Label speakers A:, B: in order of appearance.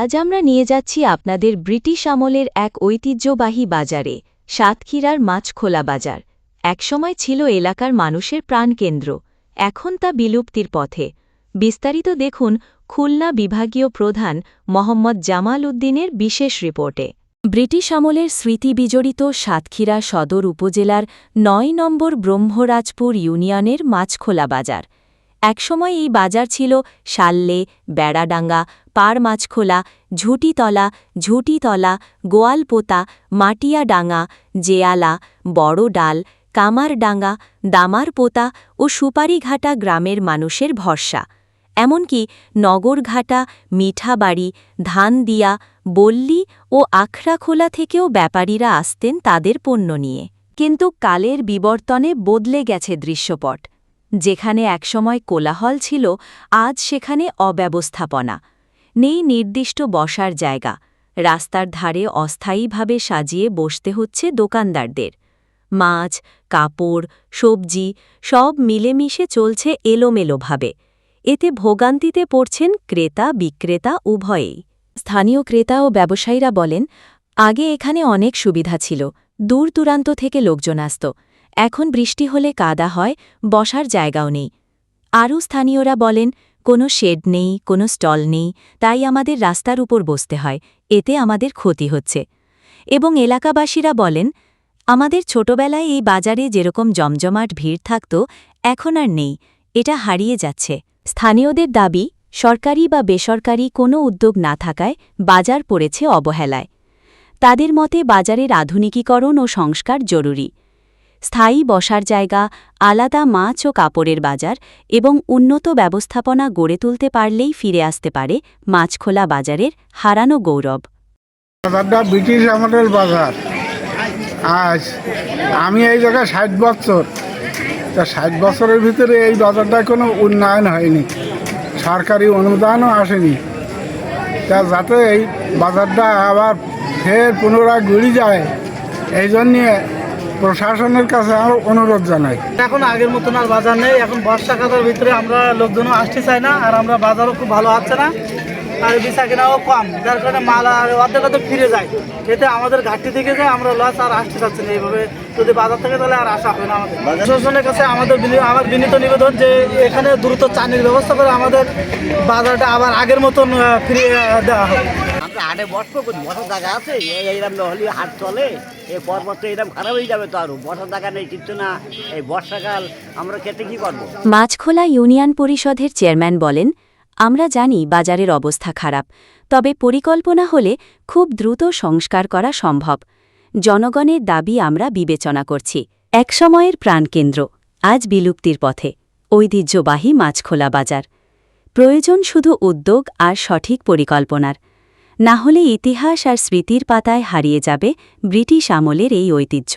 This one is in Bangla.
A: আজ আমরা নিয়ে যাচ্ছি আপনাদের ব্রিটিশ আমলের এক ঐতিহ্যবাহী বাজারে, সাতক্ষীরার মাছখোলা বাজার। একসময় ছিল এলাকার মানুষের প্রাণকেন্দ্র। এখন তা বিলুপ্তির পথে। বিস্তারিত দেখুন খুলনা বিভাগীয় প্রধান মোহাম্মদ জামাল উদ্দিনের বিশেষ রিপোর্টে। ব্রিটিশ আমলের স্মৃতি বিজড়িত সাতক্ষীরা সদর উপজেলার নয় নম্বর ব্রহ্মরাজপুর ইউনিয়নের মাছখোলা বাজার। একসময় এই বাজার ছিল শাল্লে, বেড়াডাঙ্গা পার মাছখোলা, ঝুটিতলা ঝুটিতলা, গোয়ালপোতা, মাটিয়াডাঙ্গা, জেয়ালা বড় বড়ডাল, কামারডাঙ্গা, দামারপোতা ও সুপারিঘাটা গ্রামের মানুষের ভরসা। এমনকি নগরঘাটা, মিঠাবাড়ি, ধানদিয়া, বল্লি ও আখড়াখোলা থেকেও ব্যাপারীরা আসতেন তাদের পণ্য নিয়ে। কিন্তু কালের বিবর্তনে বদলে গেছে দৃশ্যপট। যেখানে একসময় কোলাহল ছিল, আজ সেখানে অব্যবস্থাপনা। নেই নির্দিষ্ট বসার জায়গা। রাস্তার ধারে অস্থায়ীভাবে সাজিয়ে বসতে হচ্ছে দোকানদারদের। মাছ, কাপড়, সবজি সব মিলেমিশে চলছে এলোমেলোভাবে। এতে ভোগান্তিতে পড়ছেন ক্রেতা বিক্রেতা উভয়েই। স্থানীয় ক্রেতা ও ব্যবসায়ীরা বলেন, আগে এখানে অনেক সুবিধা ছিল। দূর দূরান্ত থেকে লোকজন আসত। এখন বৃষ্টি হলে কাদা হয়, বসার জায়গাও নেই। আরও স্থানীয়রা বলেন কোনো শেড নেই, কোনো স্টল নেই, তাই আমাদের রাস্তার উপর বসতে হয়, এতে আমাদের ক্ষতি হচ্ছে। এবং এলাকাবাসীরা বলেন, আমাদের ছোটবেলায় এই বাজারে যেরকম জমজমাট ভিড় থাকত, এখন আর নেই, এটা হারিয়ে যাচ্ছে। স্থানীয়দের দাবি, সরকারি বা বেসরকারি কোনো উদ্যোগ না থাকায় বাজার পড়েছে অবহেলায়। তাদের মতে বাজারের আধুনিকীকরণ ও সংস্কার জরুরি। স্থায়ী বসার জায়গা, আলাদা মাছ ও কাপড়ের বাজার এবং উন্নত ব্যবস্থাপনা গড়ে তুলতে পারলেই ফিরে আসতে পারে মাছখোলা বাজারের হারানো গৌরব।
B: ব্রিটিশ আমলের বাজার। আজ আমি এই জায়গায় ষাট বছর। তা ষাট বছরের ভিতরে এই বাজারটা কোনো উন্নয়ন হয়নি। সরকারি অনুদানও আসেনি। তা যাতে এই বাজারটা আবার ফের পুনরায় ঘুরে যায়, এই জন্যে প্রশাসনের কাছে আমার অনুরোধ জানাই।
C: এখন আগের মতন আর বাজার নেই এখন বর্ষাকালের ভিতরে আমরা লোকজনও আসতে চাই না আর আমরা বাজারও খুব ভালো হচ্ছে না আর বেচা কেনাও কম যার কারণে মাল আর অর্ধেক অর্ধেক ফিরে যায়। এতে আমাদের ঘাটতি থেকে যায় আমরা লস আর আসতে চাচ্ছি না এইভাবে যদি বাজার থেকে তাহলে আর আসা হবে না আমাদের। প্রশাসনের কাছে আমাদের আমার বিনীত নিবেদন যে এখানে দ্রুত চানির ব্যবস্থা করে আমাদের বাজারটা আবার আগের মতন ফিরিয়ে দেওয়া হবে
D: হাটে বসবো করি বসার জায়গা আছে? এইরকম হাট চলে এই তো এরকম খারাপ হয়ে যাবে তো আরও। বসার জায়গা নেই না। এই বর্ষাকাল, আমরা খেতে কি করব?
A: মাছখোলা ইউনিয়ন পরিষদের চেয়ারম্যান বলেন, আমরা জানি বাজারের অবস্থা খারাপ, তবে পরিকল্পনা হলে খুব দ্রুত সংস্কার করা সম্ভব। জনগণের দাবি আমরা বিবেচনা করছি। একসময়ের প্রাণকেন্দ্র আজ বিলুপ্তির পথে। ঐতিহ্যবাহী মাছখোলা বাজার। প্রয়োজন শুধু উদ্যোগ আর সঠিক পরিকল্পনার। না হলে ইতিহাস আর স্মৃতির পাতায় হারিয়ে যাবে ব্রিটিশ আমলের এই ঐতিহ্য।